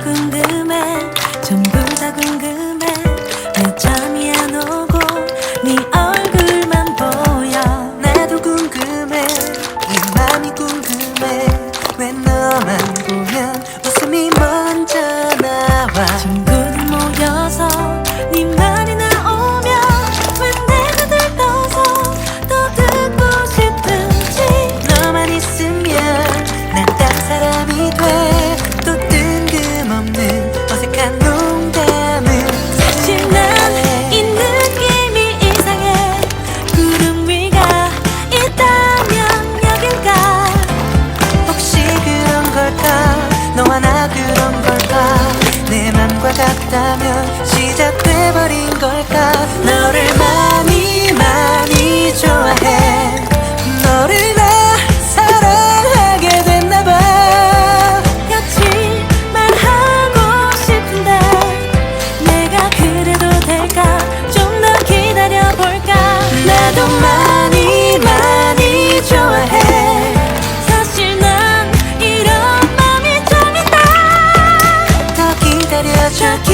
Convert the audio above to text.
붉은 데 걸까 내 맘과 같다면 시작돼 부탁해